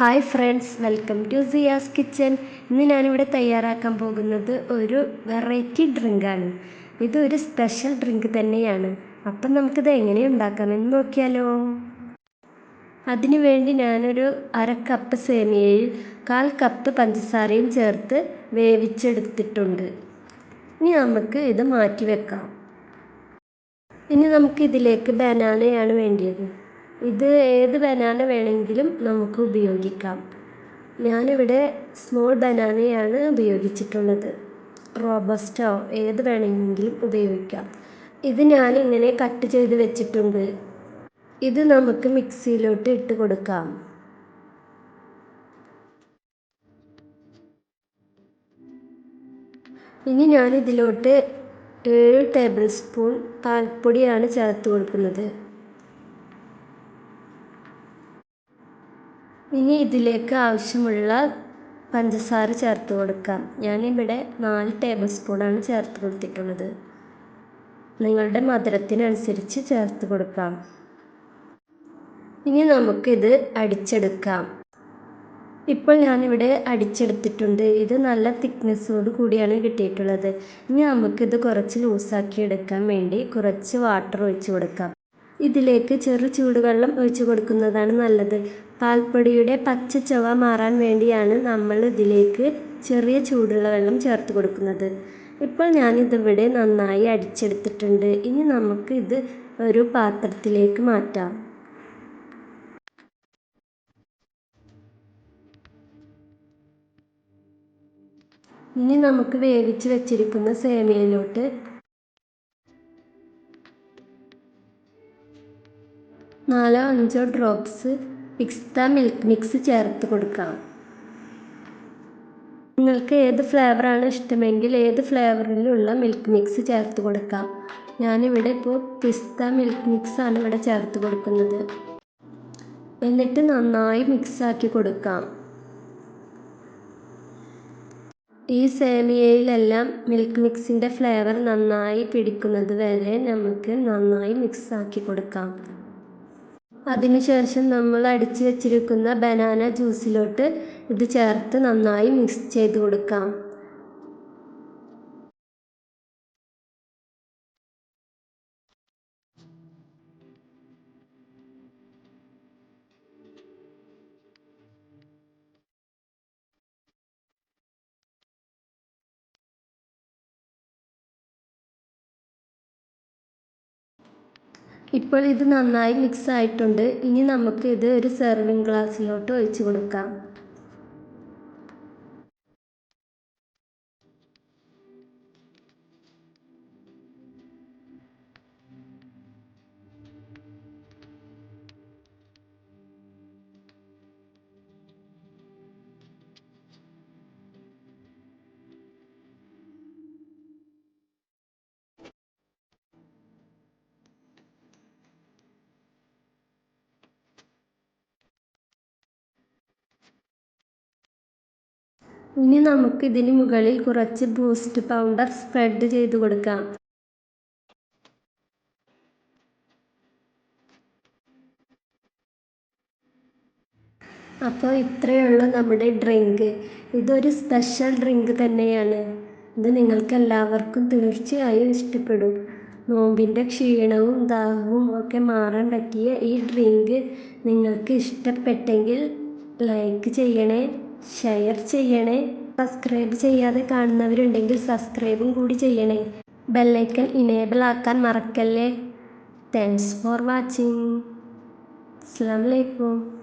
Hi friends welcome to Siyas kitchen ഇന്ന് ഞാനിവിടെ തയ്യാറാക്കാൻ പോകുന്നത് ഒരു വെറൈറ്റി ഡ്രിങ്കാണ് ഇതൊരു സ്പെഷ്യൽ ഡ്രിങ്ക് തന്നെയാണ്. അപ്പം നമുക്കിത് എങ്ങനെ ഉണ്ടാക്കാമെന്ന് നോക്കിയാലോ. അതിനു വേണ്ടി ഞാനൊരു അര കപ്പ് സേമിയയിൽ കാൽ കപ്പ് പഞ്ചസാരയും ചേർത്ത് വേവിച്ചെടുത്തിട്ടുണ്ട്. ഇനി നമുക്ക് ഇത് മാറ്റി വെക്കാം. ഇനി നമുക്കിതിലേക്ക് ബനാനയാണ് വേണ്ടത് ഇത് ഏത് ബനാന വേണമെങ്കിലും നമുക്ക് ഉപയോഗിക്കാം. ഞാനിവിടെ സ്മോൾ ബനാനയാണ് ഉപയോഗിച്ചിട്ടുള്ളത്. റോബസ്റ്റോ ഏത് വേണമെങ്കിലും ഉപയോഗിക്കാം. ഇത് ഞാനിങ്ങനെ കട്ട് ചെയ്ത് വെച്ചിട്ടുണ്ട്. ഇത് നമുക്ക് മിക്സിയിലോട്ട് ഇട്ട് കൊടുക്കാം. ഇനി ഞാനിതിലോട്ട് ഏഴ് ടേബിൾ സ്പൂൺ പാൽപ്പൊടിയാണ് ചേർത്ത് കൊടുക്കുന്നത്. ഇനി ഇതിലേക്ക് ആവശ്യമുള്ള പഞ്ചസാര ചേർത്ത് കൊടുക്കാം. ഞാനിവിടെ നാല് ടേബിൾ സ്പൂണാണ് ചേർത്ത് കൊടുത്തിട്ടുള്ളത്. നിങ്ങളുടെ മധുരത്തിനനുസരിച്ച് ചേർത്ത് കൊടുക്കാം. ഇനി നമുക്കിത് അടിച്ചെടുക്കാം. ഇപ്പോൾ ഞാനിവിടെ അടിച്ചെടുത്തിട്ടുണ്ട്. ഇത് നല്ല തിക്നെസ്സോട് കൂടിയാണ് കിട്ടിയിട്ടുള്ളത്. ഇനി നമുക്കിത് കുറച്ച് ലൂസാക്കി എടുക്കാൻ വേണ്ടി കുറച്ച് വാട്ടർ ഒഴിച്ച് കൊടുക്കാം. ഇതിലേക്ക് ചെറു ചൂടുവെള്ളം ഒഴിച്ച് കൊടുക്കുന്നതാണ് നല്ലത്. പാൽപ്പൊടിയുടെ പച്ച ചുവ മാറാൻ വേണ്ടിയാണ് നമ്മൾ ഇതിലേക്ക് ചെറിയ ചൂടുള്ള വെള്ളം ചേർത്ത് കൊടുക്കുന്നത്. ഇപ്പോൾ ഞാനിതിവിടെ നന്നായി അടിച്ചെടുത്തിട്ടുണ്ട്. ഇനി നമുക്ക് ഇത് ഒരു പാത്രത്തിലേക്ക് മാറ്റാം. ഇനി നമുക്ക് വേവിച്ച് വെച്ചിരിക്കുന്ന സേമിയയിലോട്ട് നാലോ അഞ്ചോ ഡ്രോപ്സ് പിസ്ത മിക്സ് ചേർത്ത് കൊടുക്കാം. നിങ്ങൾക്ക് ഏത് ഫ്ലേവറാണ് ഇഷ്ടമെങ്കിൽ ഏത് ഫ്ലേവറിലുള്ള മിൽക്ക് മിക്സ് ചേർത്ത് കൊടുക്കാം. ഞാനിവിടെ ഇപ്പോൾ പിസ്ത മിൽക്ക് മിക്സാണ് ഇവിടെ ചേർത്ത് കൊടുക്കുന്നത്. എന്നിട്ട് നന്നായി മിക്സാക്കി കൊടുക്കാം. ഈ സേമിയയിലെല്ലാം മിൽക്ക് മിക്സിന്റെ ഫ്ലേവർ നന്നായി പിടിക്കുന്നത് വരെ നമുക്ക് നന്നായി മിക്സാക്കി കൊടുക്കാം. അതിനുശേഷം നമ്മൾ അടിച്ച് വെച്ചിരിക്കുന്ന ബനാന ജ്യൂസിലോട്ട് ഇത് ചേർത്ത് നന്നായി മിക്സ് ചെയ്ത് കൊടുക്കാം. ഇപ്പോൾ ഇത് നന്നായി മിക്സ് ആയിട്ടുണ്ട്. ഇനി നമുക്ക് ഇത് ഒരു സെർവിങ് ഗ്ലാസ്സിലോട്ട് ഒഴിച്ച് കൊടുക്കാം. ഇനി നമുക്ക് ഇതിന് മുകളിൽ കുറച്ച് ബൂസ്റ്റ് പൗഡർ സ്പ്രെഡ് ചെയ്ത് കൊടുക്കാം. അപ്പോൾ ഇത്രയേ ഉള്ളൂ നമ്മുടെ ഡ്രിങ്ക് ഇതൊരു സ്പെഷ്യൽ ഡ്രിങ്ക് തന്നെയാണ്. ഇത് നിങ്ങൾക്ക് എല്ലാവർക്കും തീർച്ചയായും ഇഷ്ടപ്പെടും. നോമ്പിന്റെ ക്ഷീണവും ദാഹവും ഒക്കെ മാറാൻ പറ്റിയ ഈ ഡ്രിങ്ക് നിങ്ങൾക്ക് ഇഷ്ടപ്പെട്ടെങ്കിൽ ലൈക്ക് ചെയ്യണേ. ഷെയർ ചെയ്യണേ. സബ്സ്ക്രൈബ് ചെയ്യാതെ കാണുന്നവരുണ്ടെങ്കിൽ സബ്സ്ക്രൈബും കൂടി ചെയ്യണേ. ബെല്ലൈക്കൻ ഇനേബിൾ ആക്കാൻ മറക്കല്ലേ. താങ്ക്സ് ഫോർ വാച്ചിങ് അസ്സാം വലൈക്കും